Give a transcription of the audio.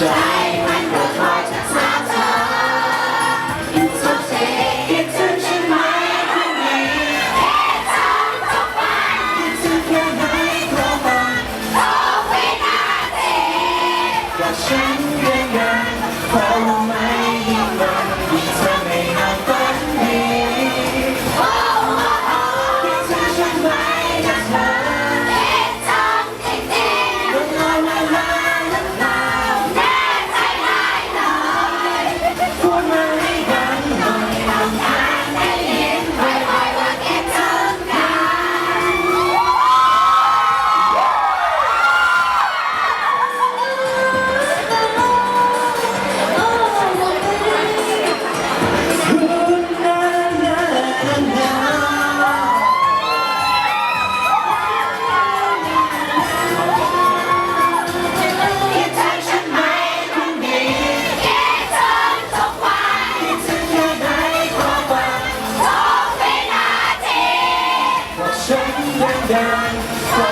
ใจมันก็คอยจะสาเธอ It's okay It's a ใช่ไอ้างใน It's all so fun แค่ไหนก็มันโอ้วินาทีกับฉัเรื่องงเพาไหมยิ่งมันยิ่งไม่นานกวดีโอ้โอ้โอ้ It's a ใไหมกัเธอ It's all จริงๆ เรื่องราวา down